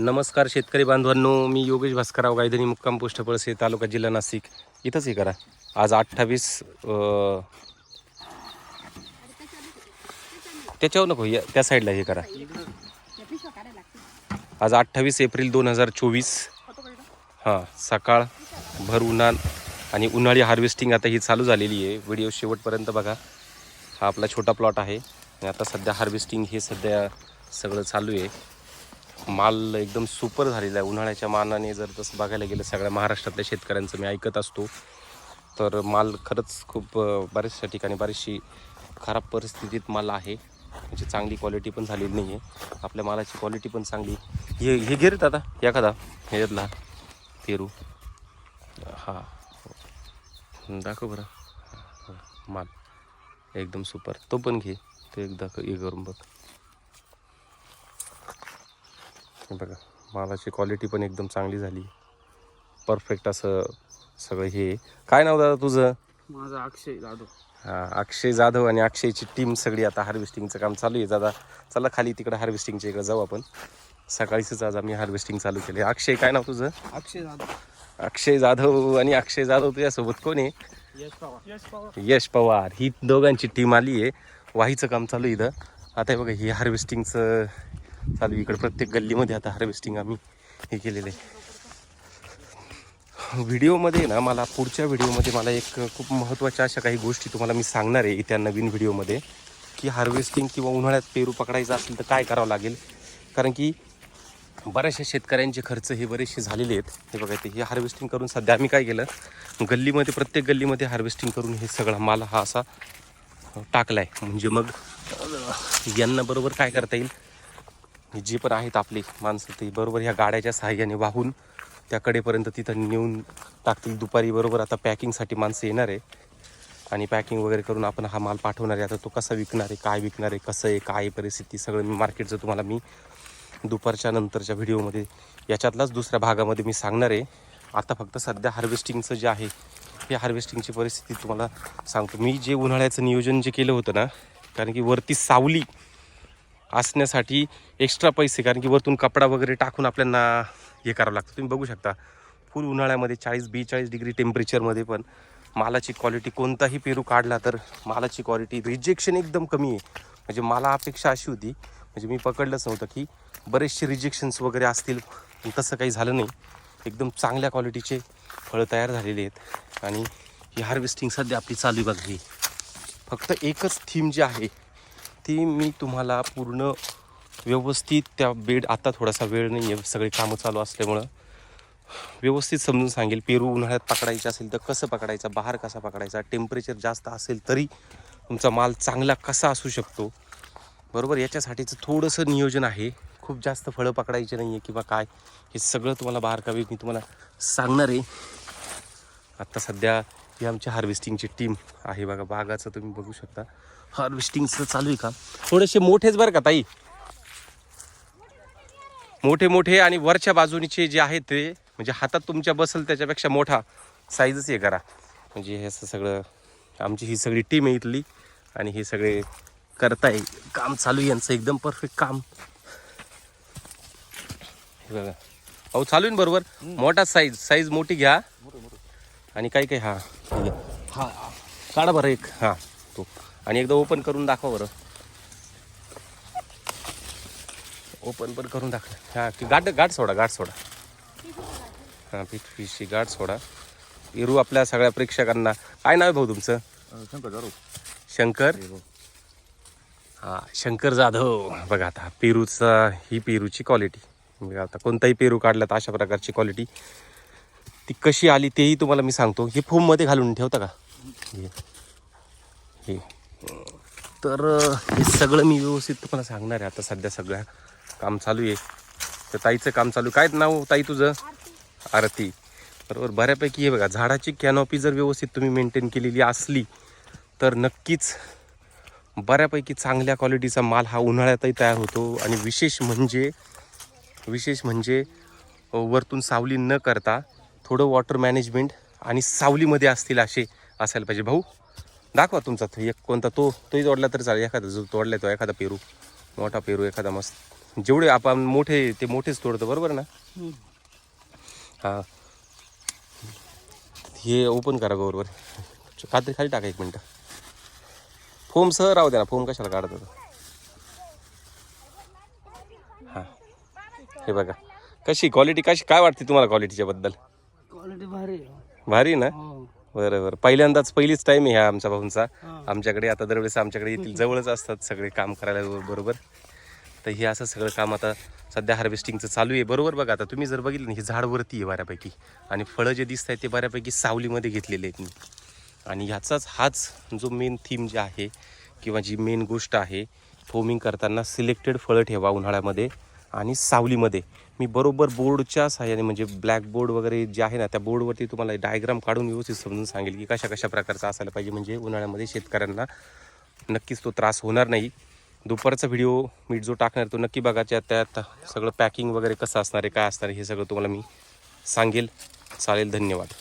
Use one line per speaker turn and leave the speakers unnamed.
नमस्कार शेतकरी बांधवांनो मी योगेश भास्करराव गायधनी मुक्काम पोस्ट पळसे तालुका जिल्हा नाशिक. इथंच हे करा. आज अठ्ठावीस त्याच्यावर नको या त्या साईडला हे करा. आज अठ्ठावीस एप्रिल दोन हजार चोवीस. हां सकाळ भर उन्हाळ आणि उन्हाळी हार्वेस्टिंग आता ही चालू झालेली आहे. व्हिडिओ शेवटपर्यंत बघा. हा आपला छोटा प्लॉट आहे. आणि आता सध्या हार्वेस्टिंग हे सध्या सगळं चालू आहे. माल एकदम सुपर झालेला आहे. उन्हाळ्याच्या मानाने जर तसं बघायला गेलं सगळ्या महाराष्ट्रातल्या शेतकऱ्यांचं मी ऐकत असतो. तर माल खरंच खूप बऱ्याचशा ठिकाणी बरीचशी खराब परिस्थितीत माल आहे. म्हणजे चांगली क्वालिटी पण झालेली नाही आहे आपल्या मालाची क्वालिटी पण चांगली. हे हे घे दादा. एखादा हे घेतला पेरू. हां. दाखव बरं. माल. एकदम सुपर. तो पण घे. तो एकदा क- हे करून बघ. हे बघा. मालाची क्वालिटी पण एकदम चांगली झाली. परफेक्ट असं सगळं हे. काय नाव दादा तुझं?
माझा अक्षय जाधव.
हा अक्षय जाधव आणि अक्षयची टीम सगळी आता हार्वेस्टिंगचं काम चालू आहे. दादा चला खाली तिकडे हार्वेस्टिंगच्या इकडे जाऊ आपण. सकाळीच आज आम्ही हार्वेस्टिंग चालू केले अक्षय काय नाव तुझं?
अक्षय जाधव.
अक्षय जाधव आणि अक्षय जाधव तुझ्यासोबत कोण आहे?
यश पवार.
ही दोघांची टीम आली आहे. वाहीचं काम चालू आहे इथं. आता हे बघा ही हार्वेस्टिंगचं चालू इकडे प्रत्येक गल्लीमध्ये आता हार्वेस्टिंग आम्ही हे केलेलं आहे. व्हिडिओमध्ये ना मला पुढच्या व्हिडिओमध्ये मला एक खूप महत्त्वाच्या अशा काही गोष्टी तुम्हाला मी सांगणार आहे त्या नवीन व्हिडिओमध्ये की हार्वेस्टिंग किंवा उन्हाळ्यात पेरू पकडायचा असेल तर काय करावं लागेल? कारण की बऱ्याचशा शेतकऱ्यांचे खर्च हे बरेचसे झालेले आहेत. हे बघा ते हे हार्वेस्टिंग करून सध्या आम्ही काय केलं? गल्लीमध्ये प्रत्येक गल्लीमध्ये हार्वेस्टिंग करून हे सगळा माल हा असा टाकला आहे म्हणजे मग यांना बरोबर काय करता येईल? ही जी पण आहेत आपली माणसं ते बरोबर ह्या गाड्याच्या सहाय्याने वाहून त्याकडेपर्यंत तिथं नेऊन टाकतील. दुपारी बरोबर आता पॅकिंगसाठी माणसं येणार आहे. आणि पॅकिंग वगैरे करून आपण हा माल पाठवणार आहे. आता तो कसा विकणार आहे काय विकणार आहे कसं आहे काय आहे परिस्थिती सगळं मी मार्केटचं तुम्हाला मी दुपारच्या नंतरच्या व्हिडिओमध्ये याच्यातलाच दुसऱ्या भागामध्ये मी सांगणार आहे. आता फक्त सध्या हार्वेस्टिंगचं जे आहे हे हार्वेस्टिंगची परिस्थिती तुम्हाला सांगतो. मी जे उन्हाळ्याचं नियोजन जे केलं होतं ना कारण की वरती सावली असण्यासाठी एक्स्ट्रा पैसे कारण की वरतून कपडा वगैरे टाकून आपल्याला हे करावं लागतं. तुम्ही बघू शकता फुल उन्हाळ्यामध्ये चाळीस बेचाळीस डिग्री टेम्परेचरमध्ये पण मालाची क्वालिटी कोणताही पेरू काढला तर मालाची क्वालिटी रिजेक्शन एकदम कमी आहे. म्हणजे मला अपेक्षा अशी होती म्हणजे मी पकडलंच नव्हतं की बरेचसे रिजेक्शन्स वगैरे असतील पण तसं काही झालं नाही. एकदम चांगल्या क्वालिटीचे फळं तयार झालेले आहेत. आणि ही हार्वेस्टिंग सध्या आपली चालू आहे ही. फक्त एकच थीम जी आहे ती मी तुम्हाला पूर्ण व्यवस्थित त्या बेड आता थोडासा वेळ नाही आहे सगळे कामं चालू असल्यामुळं व्यवस्थित समजून सांगेल. पेरू उन्हाळ्यात पकडायचं असेल तर कसं पकडायचा बाहेर कसा पकडायचा टेम्परेचर जास्त असेल तरी तुमचा माल चांगला कसा असू शकतो? बरोबर? याच्यासाठीचं थोडंसं नियोजन आहे. खूप जास्त फळं पकडायचे नाही आहे किंवा काय हे सगळं तुम्हाला बारकावे मी तुम्हाला सांगणार आहे. आत्ता सध्या ही आमची हार्वेस्टिंगची टीम आहे बघा बागाचं तुम्ही बघू शकता. हार्वेस्टिंगचं चालू आहे का? थोडेसे मोठेच बरं का ताई. मोठे मोठे आणि वरच्या बाजूनीचे जे आहेत ते म्हणजे हातात तुमच्या बसल त्याच्यापेक्षा मोठा साईजच हे करा. म्हणजे हे असं सगळं आमची ही सगळी टीम आहे इथली आणि हे सगळे करताय. काम चालू आहे यांचं एकदम परफेक्ट काम. हे बघा. अहो चालू आहे ना बरोबर? मोठा साईज साईज मोठी घ्या. आणि काही काही हा हा काढा बरं एक. हा तो. आणि एकदा ओपन करून दाखवा बरं. ओपन पण करून दाखवा. हा की गाठ गाठ सोडा गाठ सोडा. हां पीठ फिशची गाठ सोडा. पेरू आपल्या सगळ्या प्रेक्षकांना. काय नाव आहे भाऊ तुमचं?
शंकर जाधव.
शंकर? हा शंकर जाधव. बघा आता पेरूचा ही पेरूची क्वालिटी बघा आता कोणताही पेरू काढला तर अशा प्रकारची क्वालिटी ती कशी आली तेही तुम्हाला मी सांगतो. हे फोममध्ये घालून ठेवता का? हे. हे. तर हे सगळं मी व्यवस्थित तुम्हाला सांगणार आहे. आता सध्या सगळ्या काम चालू आहे. तर ताईचं काम चालू. काय नाव ताई तुझं? आरती. बरोबर. बऱ्यापैकी हे बघा झाडाची कॅनॉपी जर व्यवस्थित तुम्ही मेंटेन केलेली असली तर नक्कीच बऱ्यापैकी चांगल्या क्वालिटीचा माल हा उन्हाळ्यातही तयार होतो. आणि विशेष म्हणजे विशेष म्हणजे वरतून सावली न करता थोडं वॉटर मॅनेजमेंट आणि सावलीमध्ये असतील असे असायला पाहिजे. भाऊ दाखवा तुमचा एक कोणता तो तोही तोडला तरी चालेल. एखादा जो तोडला तो एखादा पेरू. मोठा पेरू एखादा मस्त. जेवढे आपण मोठे ते मोठेच तोडतो बरोबर ना? हां. हे ओपन करा बरोबर कात्री खाली टाका एक मिनटं. फोम सह राहू द्या ना फोम कशाला काढत हां. हे बघा. कशी क्वालिटी कशी काय वाटते तुम्हाला क्वालिटीच्या बद्दल
क्वालिटी भारी.
भारी ना?
हो.
बरं बरं. पहिल्यांदाच पहिलीच टाईम आहे ह्या आमच्या भाऊंचा. आमच्याकडे आता दरवेळेस आमच्याकडे येथील जवळच असतात सगळे काम करायला बरोबर. तर हे असं सगळं काम आता सध्या हार्वेस्टिंगचं चालू आहे. बरोबर बघा आता तुम्ही जर बघितलं ना हे झाड वरती आहे बऱ्यापैकी. आणि फळं जे दिसत आहेत ते बऱ्यापैकी सावलीमध्ये घेतलेले आहेत मी. आणि ह्याचाच हाच जो मेन थीम जे आहे किंवा जी मेन गोष्ट आहे फोमिंग करताना सिलेक्टेड फळं ठेवा उन्हाळ्यामध्ये. आणि सावलीमध्ये. मी बरोबर बोर्डच्या सहाय्याने म्हणजे ब्लॅक बोर्ड वगैरे जे आहे ना त्या बोर्डवरती तुम्हाला डायग्राम काढून व्यवस्थित समजून सांगेल की कशा कशा प्रकारचा असायला पाहिजे. म्हणजे उन्हाळ्यामध्ये शेतकऱ्यांना नक्कीच तो त्रास होणार नाही. दुपारचा व्हिडिओ मी जो टाकणार तो नक्की बघायच्या त्यात सगळं पॅकिंग वगैरे कसं असणार आहे काय असणार आहे हे सगळं तुम्हाला मी सांगेल. चालेल धन्यवाद.